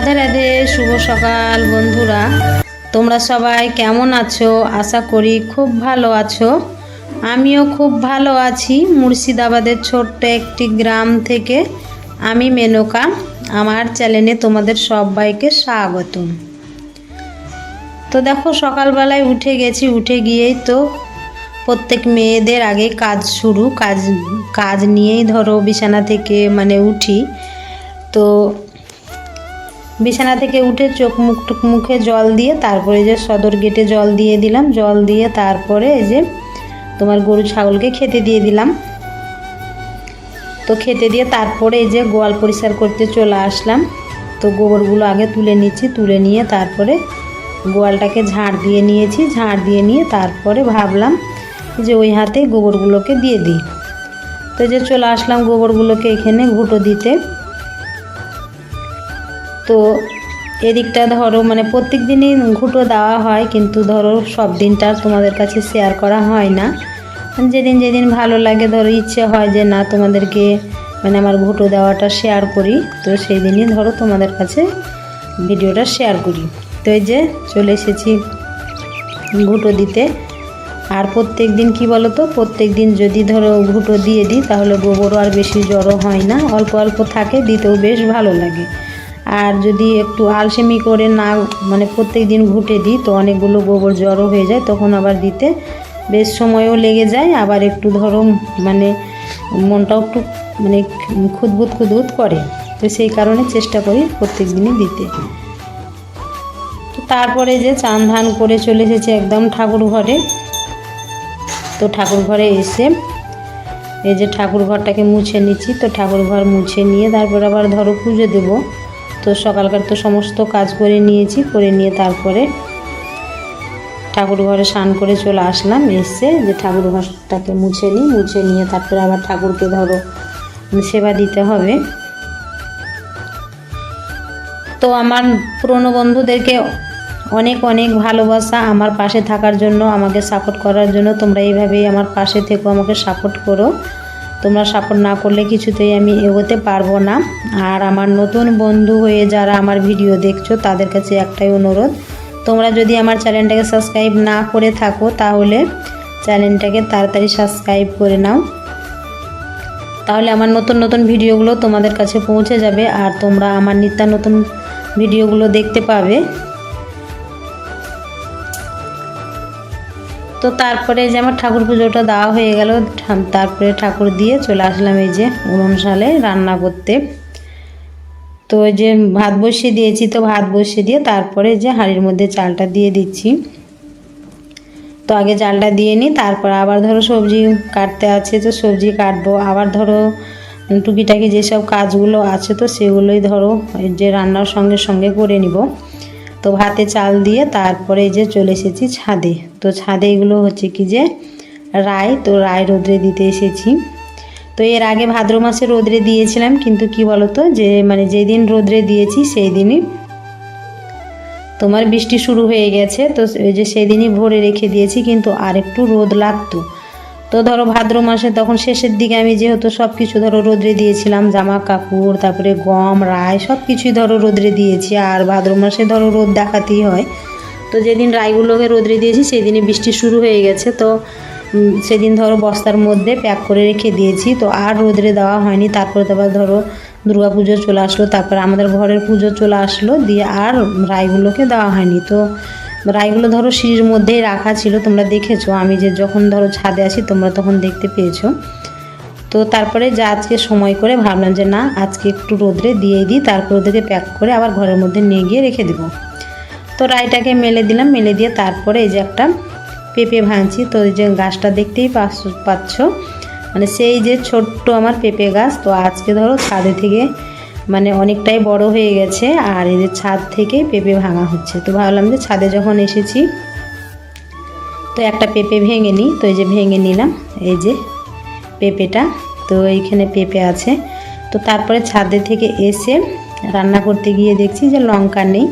রাধে রাধে, শুভ সকাল বন্ধুরা। তোমরা সবাই কেমন আছো? আশা করি খুব ভালো আছো। আমিও খুব ভালো আছি। মুর্শিদাবাদের ছোট্ট একটি গ্রাম থেকে আমি মেনকা। আমার চ্যানেলে তোমাদের সবাইকে স্বাগতম। তো দেখো, সকালবেলায় উঠে গেছি। উঠে গিয়েই তো প্রত্যেক মেয়েদের আগে কাজ শুরু। কাজ কাজ নিয়েই ধরো বিছানা থেকে মানে উঠি। তো বিছানা থেকে উঠে চোখ মুখ মুখে জল দিয়ে তারপরে যে সদর গেটে জল দিয়ে দিলাম। জল দিয়ে তারপরে এই যে তোমার গরু ছাগলকে খেতে দিয়ে দিলাম। তো খেতে দিয়ে তারপরে এই যে গোয়াল পরিষ্কার করতে চলে আসলাম। তো গোবরগুলো আগে তুলে নিচ্ছি, তুলে নিয়ে তারপরে গোয়ালটাকে ঝাড় দিয়ে নিয়েছি। ঝাড় দিয়ে নিয়ে তারপরে ভাবলাম যে ওই হাতে গোবরগুলোকে দিয়ে দিই। তো যে চলে আসলাম গোবরগুলোকে এখানে ঘুটো দিতে। তো এদিকটা ধরো মানে প্রত্যেক দিনই ঘুটো দেওয়া হয়, কিন্তু ধরো সব দিনটা তোমাদের কাছে শেয়ার করা হয় না। যেদিন যেদিন ভালো লাগে, ধরো ইচ্ছে হয় যে না, তোমাদেরকে মানে আমার ঘুটো দেওয়াটা শেয়ার করি, তো সেই দিনই ধরো তোমাদের কাছে ভিডিওটা শেয়ার করি। তো এই যে চলে এসেছি ঘুটো দিতে। আর প্রত্যেক দিন কী বলো তো প্রত্যেক দিন যদি ধরো ঘুটো দিয়ে দিই, তাহলে গোবরও আর বেশি জড়ো হয় না, অল্প অল্প থাকে, দিতেও বেশ ভালো লাগে। আর যদি একটু আলসেমি করে না মানে প্রত্যেক দিন ঘুটে দিই, তো অনেকগুলো গোবর জড়ো হয়ে যায়, তখন আবার দিতে বেশ সময়ও লেগে যায়। আবার একটু ধরো মানে মনটাও একটু মানে খুদবুদ খুদবুদ করে। তো সেই কারণে চেষ্টা করি প্রত্যেক দিনই দিতে। তারপরে যে চান ধান করে চলে এসেছে একদম ঠাকুর ঘরে। তো ঠাকুর ঘরে এসে এই যে ঠাকুর ঘরটাকে মুছে নিচ্ছি, তো ঠাকুর ঘর মুছে নিয়ে তারপর আবার ধরো পুজো দেবো। তো সকালকার তো সমস্ত কাজ করে নিয়েছি, করে নিয়ে তারপরে ঠাকুর ঘরে স্নান করে চলে আসলাম, এসে যে ঠাকুর ঘরটাকে মুছে নিই, মুছে নিয়ে তারপরে আবার ঠাকুরকে ধরো সেবা দিতে হবে। তো আমার পুরনো বন্ধুদেরকে অনেক অনেক ভালোবাসা, আমার পাশে থাকার জন্য, আমাকে সাপোর্ট করার জন্য, তোমরা এইভাবেই আমার পাশে থেকো, আমাকে সাপোর্ট করো। তোমরা সাপোর্ট না করলে কিছুতেই আমি এগোতে পারব না। আর আমার নতুন বন্ধু হয়ে যারা আমার ভিডিও দেখছ, তাদের কাছে একটাই অনুরোধ, তোমরা যদি আমার চ্যানেলটাকে সাবস্ক্রাইব না করে থাকো, তাহলে চ্যানেলটাকে তাড়াতাড়ি সাবস্ক্রাইব করে নাও। তাহলে আমার নতুন নতুন ভিডিওগুলো তোমাদের কাছে পৌঁছে যাবে, আর তোমরা আমার নিত্য নতুন ভিডিওগুলো দেখতে পাবে। তো তারপরে যে আমার ঠাকুর পুজোটা দেওয়া হয়ে গেল তারপরে ঠাকুর দিয়ে চলে আসলাম এই যে উনুন সালে রান্না করতে। তো ওই যে ভাত বসিয়ে দিয়েছি, তো ভাত বসিয়ে দিয়ে তারপরে যে হাঁড়ির মধ্যে চালটা দিয়ে দিচ্ছি। তো আগে চালটা দিয়ে নিই, তারপর আবার ধরো সবজি কাটতে আছে, তো সবজি কাটবো। আবার ধরো টুকিটাকি যেসব কাজগুলো আছে, তো সেগুলোই ধরো যে রান্নার সঙ্গে সঙ্গে করে নিব। তো ভাতে চাল দিয়ে তারপরে এই যে চলে এসেছি ছাদে। তো ছাদে এগুলো হচ্ছে কি যে রায়, তো রায় রোদ্রে দিতে এসেছি। তো এর আগে ভাদ্র মাসে রোদ্রে দিয়েছিলাম, কিন্তু কি বলতো যে মানে যেদিন রোদ্রে দিয়েছি সেই দিনই তোমার বৃষ্টি শুরু হয়ে গেছে, তো ওই যে সেদিনই ভরে রেখে দিয়েছি, কিন্তু আর একটু রোদ লাগতো। তো ধরো ভাদ্র মাসে তখন শেষের দিকে আমি যেহেতু সব কিছু ধরো রোদ্রে দিয়েছিলাম, জামা কাপড়, তারপরে গম রায় সব কিছুই ধরো রোদ্রে দিয়েছি। আর ভাদ্র মাসে ধরো রোদ দেখাতেই হয়। তো যেদিন রায়গুলোকে রোদ্রে দিয়েছি, সেদিনই বৃষ্টি শুরু হয়ে গেছে। তো সেদিন ধরো বস্তার মধ্যে প্যাক করে রেখে দিয়েছি। তো আর রোদ্রে দেওয়া হয়নি। তারপরে তারপর ধরো দুর্গা পুজো চলে আসলো। তারপর আমাদের ঘরের পুজো চলে আসলো। দিয়ে আর রায়গুলোকে দেওয়া হয়নি। তো রায়গুলো ধরো সিঁড়ির মধ্যেই রাখা ছিল, তোমরা দেখেছ। আমি যে যখন ধরো ছাদে আসি তোমরা তখন দেখতে পেয়েছ। তো তারপরে যা আজকে সময় করে ভাবলাম যে, না, আজকে একটু রোদ্রে দিয়ে দিই, তারপর ওদেরকে প্যাক করে আবার ঘরের মধ্যে নিয়ে গিয়ে রেখে দেবো। তো রায়টাকে মেলে দিলাম, মেলে দিয়ে তারপরে এই যে একটা পেঁপে ভাঙছি। তো এই যে গাছটা দেখতেই পাচ্ছ। মানে সেই যে ছোট্ট আমার পেঁপে গাছ, তো আজকে ধরো ছাদে থেকে মানে অনেকটাই বড় হয়ে গেছে আর যে ছাদ থেকে পেঁপে ভাঙা হচ্ছে। তো ভাবলাম যে ছাদে যখন এসেছি, তো একটা পেঁপে ভেঙে নিই। তো এই যে ভেঙে নিলাম, এই যে পেঁপেটা, তো এইখানে পেঁপে আছে। তো তারপরে ছাদে থেকে এসে রান্না করতে গিয়ে দেখছি যে লঙ্কা নেই।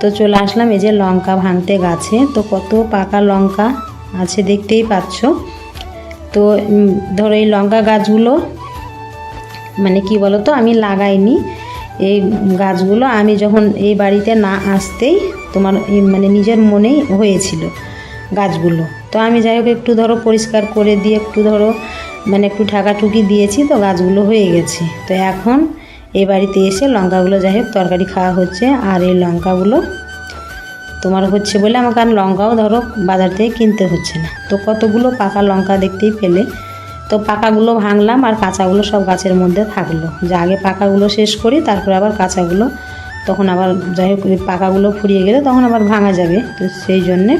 তো চলে আসলাম এই যে লঙ্কা ভাঙতে গাছে। তো কত পাকা লঙ্কা আছে দেখতেই পাচ্ছ। তো ধরো এই লঙ্কা গাছগুলো মানে কি বলো তো আমি লাগাইনি এই গাছগুলো। আমি যখন এই বাড়িতে না আসতেই তোমার মানে নিজের মনেই হয়েছিল গাছগুলো। তো আমি যাই হোক, একটু ধরো পরিষ্কার করে দিয়ে, একটু ধরো মানে একটু ঠাকাঠুকি দিয়েছি, তো গাছগুলো হয়ে গেছে। তো এখন এই বাড়িতে এসে লঙ্কাগুলো যাই হোক, তরকারি খাওয়া হচ্ছে। আর এই লঙ্কাগুলো তোমার হচ্ছে বলে আমাকে আর লঙ্কাও ধরো বাজার থেকে কিনতে হচ্ছে না। তো কতগুলো পাকা লঙ্কা দেখতেই পেলে। তো পাকাগুলো ভাঙলাম আর কাঁচাগুলো সব গাছের মধ্যে থাকল। যে আগে পাকাগুলো শেষ করি, তারপরে আবার কাঁচাগুলো, তখন আবার যাই হোক পাকাগুলো ফুরিয়ে গেলে তখন আবার ভাঙা যাবে। তো সেই জন্যে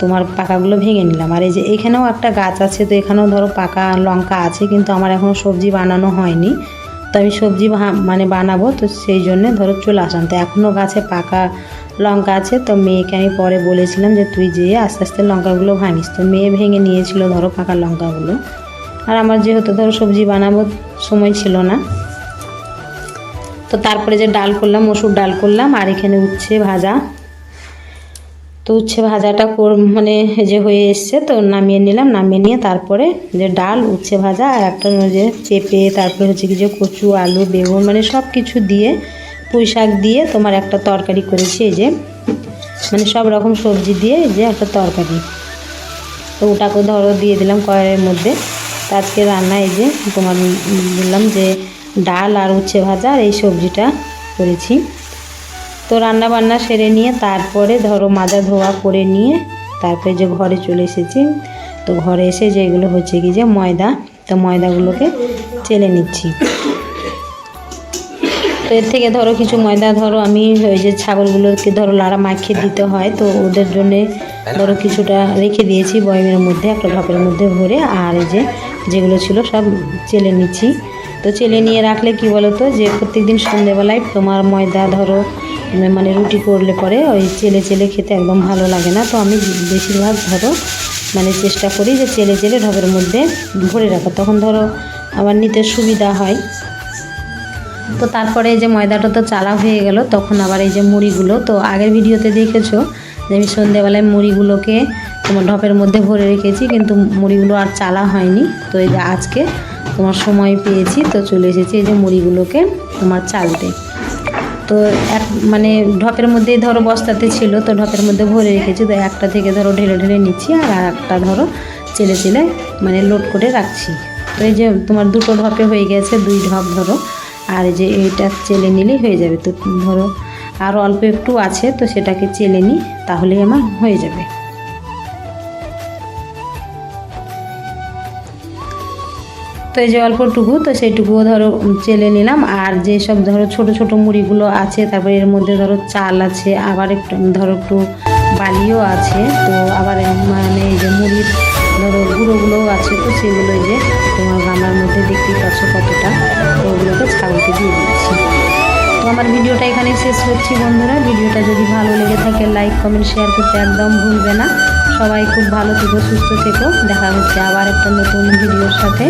তোমার পাকাগুলো ভেঙে নিলাম। আর এই যে এখানেও একটা গাছ আছে, তো এখানেও ধরো পাকা লঙ্কা আছে, কিন্তু আমার এখনও সবজি বানানো হয়নি। তো আমি সবজি মানে বানাবো, তো সেই জন্যে ধরো চলে আসলাম। তো এখনও গাছে পাকা লঙ্কা আছে, তো মেয়েকে আমি পরে বলেছিলাম যে তুই যেয়ে আস্তে আস্তে লঙ্কাগুলো ভাঙিস। তো মেয়ে ভেঙে নিয়েছিল ধরো পাকা লঙ্কাগুলো। আর আমার যেহেতু ধরো সবজি বানাবো, সময় ছিল না। তো তারপরে যে ডাল করলাম, মসুর ডাল করলাম, আর এখানে উচ্ছে ভাজা। তো উচ্ছে ভাজাটা মানে যে হয়ে এসছে, তো নামিয়ে নিলাম, নামিয়ে নিয়ে তারপরে যে ডাল, উচ্ছে ভাজা, আর একটা যে পেঁপে, তারপরে হচ্ছে কি যে কচু, আলু, বেগুন মানে সব কিছু দিয়ে, পুঁই শাক দিয়ে তোমার একটা তরকারি করেছি, এই যে। মানে সব রকম সবজি দিয়ে যে একটা তরকারি। তো ওটাকে ধরো দিয়ে দিলাম কড়াইয়ের মধ্যে। আজকে রান্না এই যে তোমার বললাম যে ডাল আর উচ্ছে ভাজা আর এই সবজিটা করেছি। তো রান্না বান্না সেরে নিয়ে তারপরে ধরো মাজা ধোয়া করে নিয়ে তারপরে যে ঘরে চলে এসেছি, তো ঘরে এসে যেগুলো হচ্ছে কি যে ময়দা, তো ময়দাগুলোকে চেলে নিচ্ছি। তো এর থেকে ধরো কিছু ময়দা ধরো আমি ওই যে ছাগলগুলোকে ধরো লাড়া মাখিয়ে দিতে হয়, তো ওদের জন্যে ধরো কিছুটা রেখে দিয়েছি বয়মের মধ্যে, একটা ঢপের মধ্যে ভরে, আর এই যে যেগুলো ছিল সব চেলে নিচ্ছি। তো চেলে নিয়ে রাখলে কি বলো তো যে প্রত্যেকদিন সন্ধেবেলায় তোমার ময়দা ধরো মানে রুটি করলে পরে ওই চেলে চেলে খেতে একদম ভালো লাগে না। তো আমি বেশিরভাগ ধরো মানে চেষ্টা করি যে চেলে চেলে ঢপের মধ্যে ভরে রাখা। তখন ধরো আমার নিতে সুবিধা হয়। তো তারপরে এই যে ময়দাটা তো চালা হয়ে গেল, তখন আবার এই যে মুড়িগুলো। তো আগের ভিডিওতে দেখেছ যে আমি সন্ধেবেলায় মুড়িগুলোকে তোমার ঢপের মধ্যে ভরে রেখেছি, কিন্তু মুড়িগুলো আর চালা হয়নি। তো এই যে আজকে তোমার সময় পেয়েছি, তো চলে এসেছি এই যে মুড়িগুলোকে তোমার চালতে। তো এক মানে ঢপের মধ্যেই ধরো বস্তাতে ছিল, তো ঢপের মধ্যে ভরে রেখেছি, তো একটা থেকে ধরো ঢেলে ঢেলে নিচ্ছি, আর একটা ধরো চেলে চেলে মানে লোড করে রাখছি। তো এই যে তোমার দুটো ঢপে হয়ে গেছে, দুই ঢপ ধরো, আর যে এইটা চেলে নিলেই হয়ে যাবে। তো ধরো আর অল্প একটু আছে, তো সেটাকে চেলে নিই, তাহলেই আমার হয়ে যাবে। তো এই যে অল্পটুকু, তো সেইটুকুও ধরো চেলে নিলাম। আর যেসব ধরো ছোট ছোট মুড়িগুলো আছে, তারপরে এর মধ্যে ধরো চাল আছে, আবার একটু ধরো একটু বালিও আছে, তো আবার মানে এই যে মুড়ির ধরো গুঁড়োগুলোও আছে তো সেগুলো যে তোমার গামলার মধ্যে দেখতেই পাচ্ছ কতটা, তো ওগুলোকে ছাগলকে দিয়ে দিচ্ছি। তো আমার ভিডিওটা এখানেই শেষ করছি বন্ধুরা। ভিডিওটা যদি ভালো লেগে থাকে, লাইক, কমেন্ট, শেয়ার করতে একদম ভুলবে না। সবাই খুব ভালো থেকো, সুস্থ থেকো। দেখা হচ্ছে আবার একটা নতুন ভিডিওর সাথে।